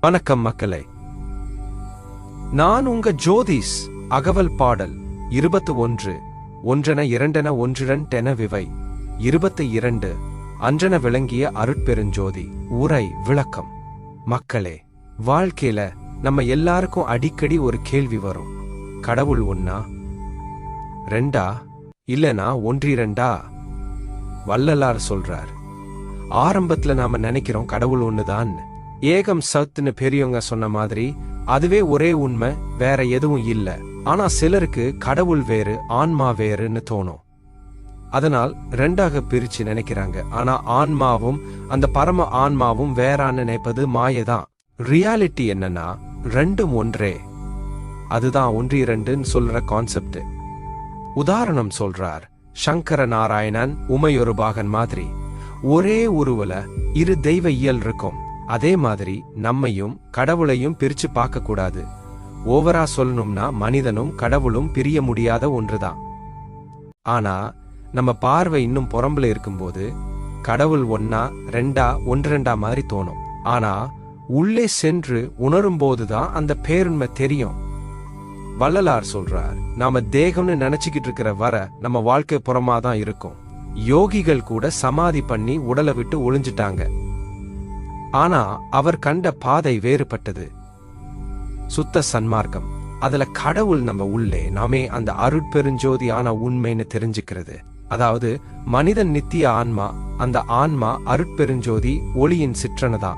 வணக்கம் மக்களே. நான் உங்க ஜோதிஸ் அகவல் பாடல் இருபத்து ஒன்று ஒன்றென இரண்டென ஒன்றிரண்டென விவை இருபத்து இரண்டு அன்றென விளங்கிய அருட்பெருஞ்சோதி உரை விளக்கம். மக்களே வாழ்க்கையில நம்ம எல்லாருக்கும் அடிக்கடி ஒரு கேள்வி வரும். கடவுள் ஒன்னா? ரெண்டா? இல்லனா ஒன்றிரண்டா? வள்ளலார் சொல்றார் ஆரம்பத்துல நாம நினைக்கிறோம் கடவுள் ஒண்ணுதான். ஏகம் சத்துன்னு பெரியவங்க சொன்ன மாதிரி அதுவே ஒரே உண்மை வேற எதுவும் இல்ல. ஆனா சிலருக்கு கடவுள் வேறு ஆன்மா வேறுன்னு தோணும். அதனால் ரெண்டாக பிரிச்சு நினைக்கிறாங்க. ஆனா ஆன்மாவும் அந்த பரம ஆன்மாவும் வேறான்னு நினைப்பது மாயதான். ரியாலிட்டி என்னன்னா ரெண்டும் ஒன்றே. அதுதான் ஒன்றி இரண்டுன்னு சொல்ற கான்செப்ட் உதாரணம் சொல்றார் சங்கர நாராயணன் உமையொரு பாகன் மாதிரி. ஒரே உருவல இரு தெய்வ இயல் இருக்கும். அதே மாதிரி நம்மையும் கடவுளையும் பிரிச்சு பார்க்க கூடாது ஓவரா சொல்லணும்னா மனிதனும் கடவுளும் பிரிய முடியாத ஒன்றுதான். ஆனா நம்ம பார்வை இன்னும் புறம்புல இருக்கும்போது கடவுள் ஒன்னா ரெண்டா ஒன்று ரெண்டா மாதிரி தோணும். ஆனா உள்ளே சென்று உணரும் போதுதான் அந்த பேருண்மை தெரியும். வள்ளலார் சொல்றார் நாம தேகம்னு நினைச்சுக்கிட்டு இருக்கிற வர நம்ம வாழ்க்கை புறமாதான் இருக்கும். யோகிகள் கூட சமாதி பண்ணி உடலை விட்டு ஒளிஞ்சிட்டாங்க. ஆனா அவர் கண்ட பாதை வேறுபட்டது. சுத்த சன்மார்க்கம். அதுல கடவுள் நம்ம உள்ளே நாமே அந்த அருட்பெருஞ்சோதியான உண்மைன்னு தெரிஞ்சுக்கிறது. அதாவது மனிதன் நித்திய ஆன்மா அந்த ஆன்மா அருட்பெருஞ்சோதி ஒளியின் சிற்றனதான்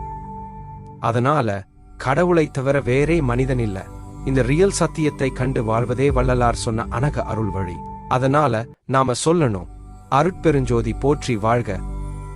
அதனால கடவுளை தவிர வேறே மனிதன் இல்ல. இந்த ரியல் சத்தியத்தை கண்டு வாழ்வதே வள்ளலார் சொன்ன அனக அருள் வழி அதனால நாம சொல்லணும் அருட்பெருஞ்சோதி போற்றி வாழ்க